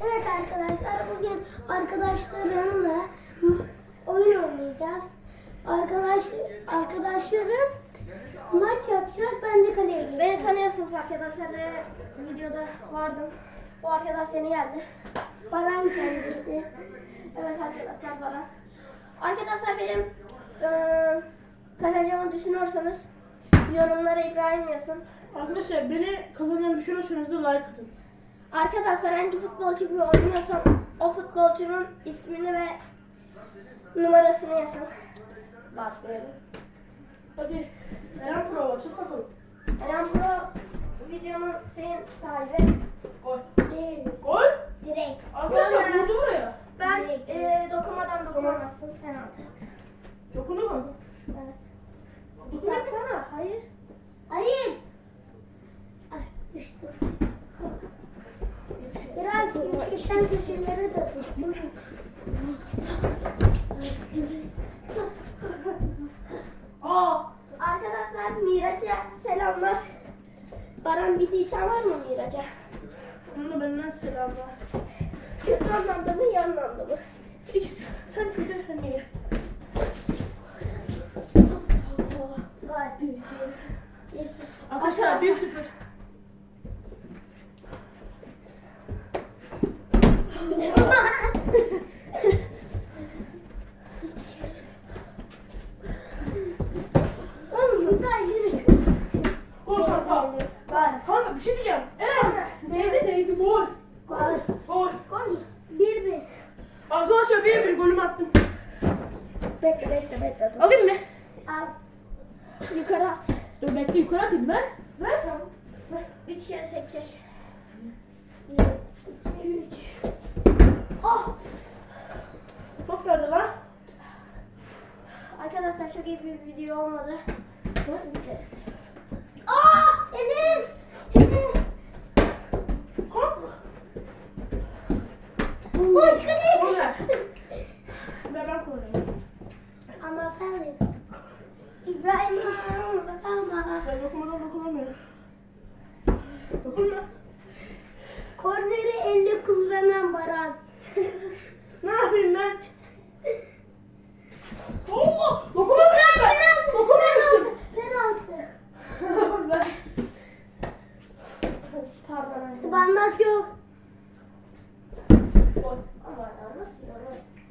Evet arkadaşlar bugün arkadaşlarımla oyun oynayacağız. Arkadaş arkadaşlarım maç yapacak. Ben de kaleye gireceğim. Beni tanıyorsunuz arkadaşlar. Ee, Videoda vardım. Bu arkadaş yeni geldi. Baran kendisi. Evet arkadaşlar bana. Arkadaşlar benim eee kazanacağımı düşünüyorsanız yorumlara İbrahim yazın. Arkadaşlar beni kazanacağını düşünüyorsanız da like atın. Arkadaşlar hangi futbolcu gibi oynuyorsam o futbolcunun ismini ve numarasını yazın. Başlayalım. Hadi. Eren Pro çık bakalım. Eren Pro videonun senin sahibi. Gol. Değil. Gol. Direkt. Arkadaşlar vurdu buraya. Ben eee dokunmadan dokunamazsın. Penaltı. Dokundu mu? Evet. Saksana. Hayır. Hayır. Ay düştü. Biraz yüksekten köşeleri de tuttum. Aa. Arkadaşlar Miraç'a selamlar. Baran bir diyeceğim var mı Miraç'a? Onun da benden selamlar. Kötü anlamda mı iyi anlamda mı? İkisi. Hem kötü. Gol. Arkadaşlar 1-0. Arkadaşlar bir bir golüm attım. Bekle bekle bekle. Dur. Alayım mı? Al. Yukarı at. Dur bekle yukarı atayım ver. Ver. Tamam. Ver. Üç kere sekecek. Evet. 3. Oh! Ah. Çok gördüm ha. Arkadaşlar çok iyi bir video olmadı. Nasıl biteriz? Aa! Ah! Elim! Elim! Kork! Ben ben kullanıyorum. Ama efendim. İbrahim. Ama. Ben okumadan okumadan.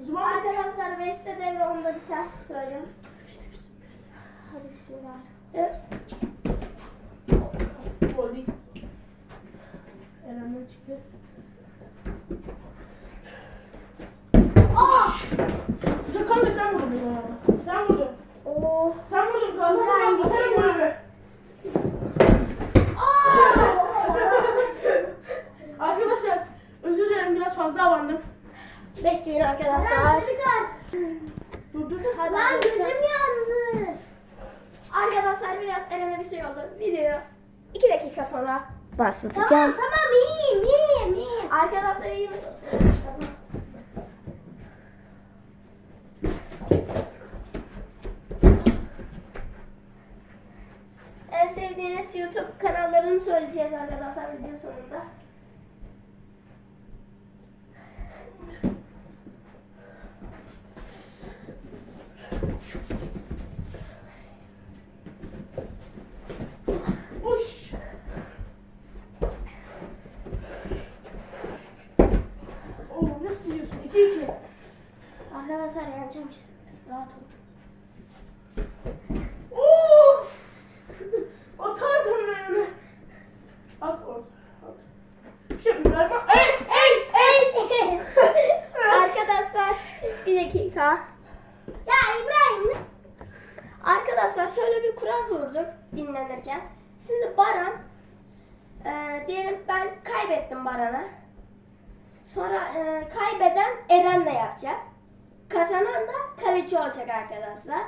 Zaman Arkadaşlar Veste devre onda biter. Söyleyeyim. Hadi bismillah. E, Gol değil. Eren'den çıktı. Aa! Sen kanka sen vurdun bana. Sen vurdun. Oo. Sen vurdun kanka. Sen, Ben sen vurdum. vurdun. Arkadaşlar özür dilerim biraz fazla abandım. Bekleyin Baran arkadaşlar. çıkar. Dur dur. Hadi Lan arkadaşlar. gözüm yandı. Arkadaşlar biraz Eren'e bir şey oldu. Video 2 dakika sonra başlatacağım. Tamam tamam iyiyim iyiyim iyiyim. Arkadaşlar iyi misiniz? En sevdiğiniz YouTube kanallarını söyleyeceğiz arkadaşlar video sonunda. Uş. Oo nasıl yiyorsun? 2-2. Arkadaşlar yeneceğim biz. Rahat olun. Oo! Atardım ben onu. At o. At. Bir şey yapayım ben. Ey! Ey! Ey! Arkadaşlar bir dakika. Ya İbrahim. Arkadaşlar şöyle bir kural kurduk dinlenirken. Şimdi Baran e, diyelim ben kaybettim Baran'ı. Sonra e, kaybeden Eren'le yapacak. Kazanan da kaleci olacak arkadaşlar.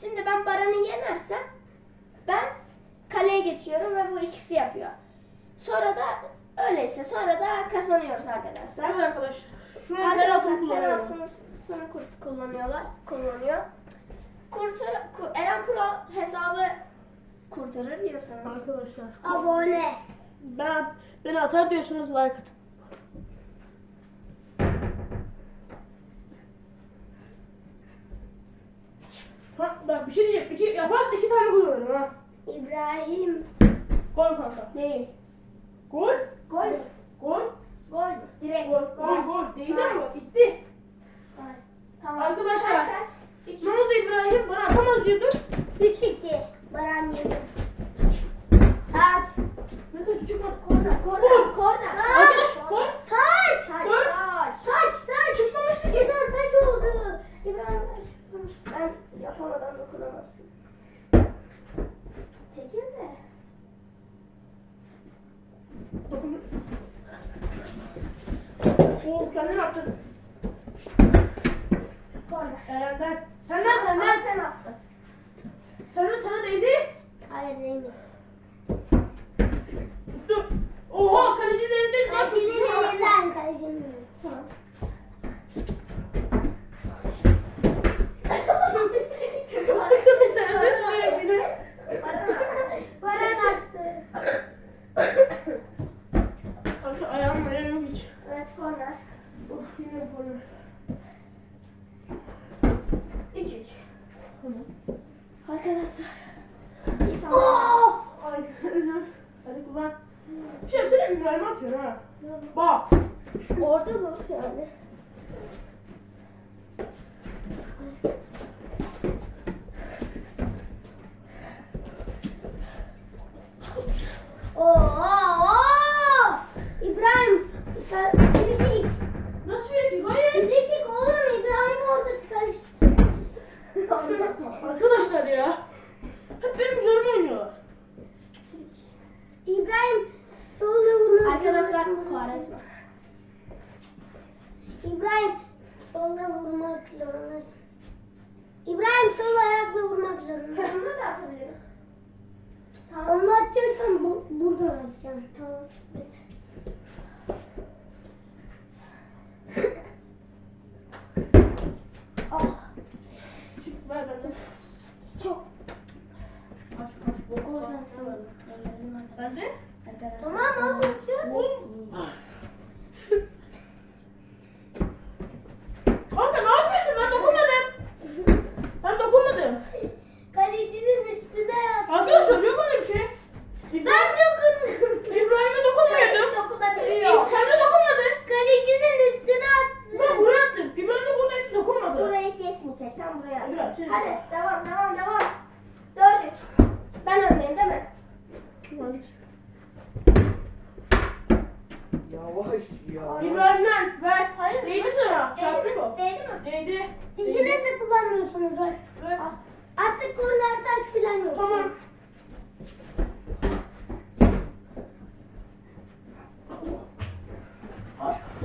Şimdi ben Baran'ı yenersem ben kaleye geçiyorum ve bu ikisi yapıyor. Sonra da öyleyse sonra da kazanıyoruz arkadaşlar. Evet arkadaşlar. Şu an kullanıyorum. penaltısını kurt kullanıyorlar, kullanıyor. Kurtar, ku- Eren Pro hesabı kurtarır diyorsunuz. Arkadaşlar. Abone. Ben, beni atar diyorsanız like atın. Bak bir şey diyeceğim. İki, yaparsa iki tane kullanırım ha. İbrahim. Gol kanka. Değil. Gol. Gol? Gol. Gol? Direkt Gol. Gol. Gol. Değdi ama gitti. Tamam. Arkadaşlar. Kaç kaç? Üç. Ne oldu İbrahim? Bana atamaz diyordun. 3-2. Baran yedi. Taç. Ne kadar küçük bak. Korner. Gol. Korner. Korner. Arkadaş gol. Taç. Taç. Gol. Taç. Taç taç. Tutmamıştı ki. Taç oldu. İbrahim Ben yapamadan dokunamazsın. Çekil de. Dokun. Oo kendin attın. Korner. Eren'den. Senden senden. sen attın. Senden sana değdi. Hayır değil mi? Tuttu. Oha kaleci derinde. Kalecinin elinden. Kalecinin elinden. Tamam. Arkadaşlar özür dilerim yine. Baran attı. Arkadaşlar ayağım ayağım yok hiç. Korner. Of yine golü. 3-3. Tamam. Arkadaşlar. Saniye. Oh! Ay özür. Hadi kullan. Bir şey yapsana İbrahim atıyor ha. Bak. Orada dur yani. Oo! Oo! İbrahim. Sen frikik. Nasıl bir Hayır. Frikik oğlum İbrahim orada karıştı. Arkadaşlar ya. Hep benim üzerime oynuyorlar. İbrahim solla vurmak Arkadaşlar. Kuvaresma. İbrahim solla vurmak zorundasın. İbrahim sol ayakla vurmak zorunda. Bunu da atabilirim. Tamam. Onu atacaksan bu, buradan atacaksın. Tamam. Çok. Aç aç. Bok O bok. sensin. Ellerim Ben de. Tamam al bakıyorum. Kanka ne yapıyorsun? Ben dokunmadım. Ben dokunmadım. Kalecinin üstüne yat. Arkadaşlar yok öyle bir şey. Ben İbrahim, dokundum. İbrahim'e dokunmuyordum. dokunabiliyor. Sen de dokunmadın. Kalecinin üstüne attı. Ben buraya attım. İbrahim de buradaydı dokunmadı. Burayı geçmeyecek. Sen buraya. at. İbrahim sen. Hadi devam devam devam. Dört üç. Ben öndeyim değil mi? Yavaş yavaş. İbrahim'den ver. Hayır. Değdi sana. Çarpık o. Değdi mi? Değdi. İkiniz de kullanmıyorsunuz. bak. Ver. Artık korner taş falan yok. Tamam.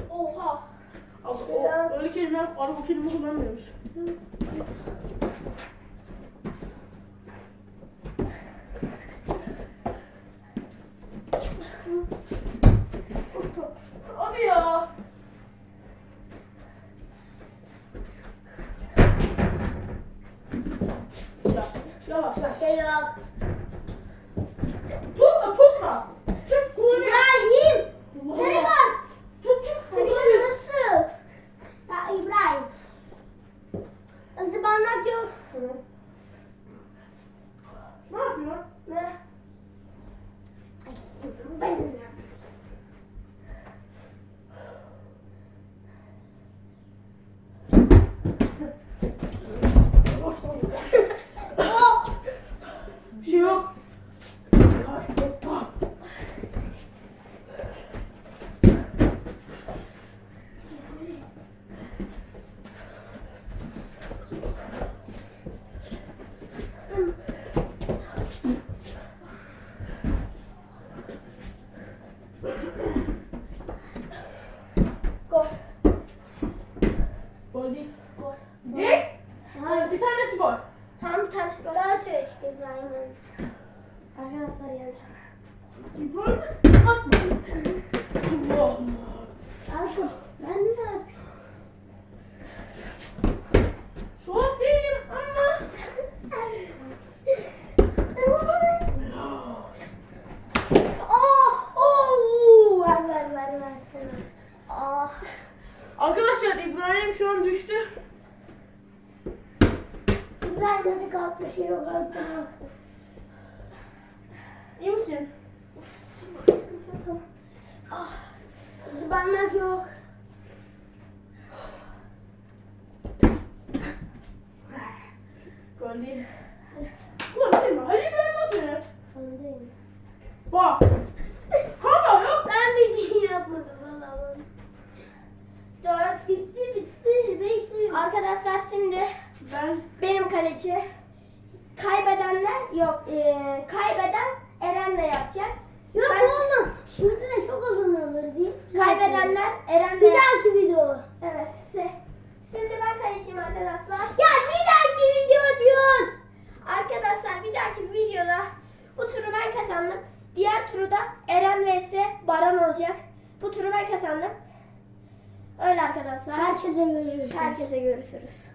Oha. Abi, o, öyle kelimeler, araba kelime kullanmıyoruz. Arkadaşlar İbrahim şu an düştü. İbrahim hadi kalk bir şey kalk. İyi misin? Ah, Zıbanmak yok. Gol değil. Değil mi? Halil İbrahim atıyor. Öndeyim. Bak. Hala yok. Ben bir şey yapmadım valla. dört. Bitti bitti. Beş mi? Arkadaşlar şimdi Ben benim kaleci. Kaybedenler yok. eee, kaybeden Eren'le yapacak. Yok Ben- oğlum. Şimdi de çok uzun olur değil? Kaybedenler Eren'le Bir dahaki video. Evet. Şimdi ben kaleciyim arkadaşlar. Ya bir dahaki video diyoruz. Arkadaşlar bir dahaki videoda bu turu ben kazandım. Diğer turu da Eren vs Baran olacak. Bu turu ben kazandım. Öyle arkadaşlar. Herkese görüşürüz. Herkese görüşürüz.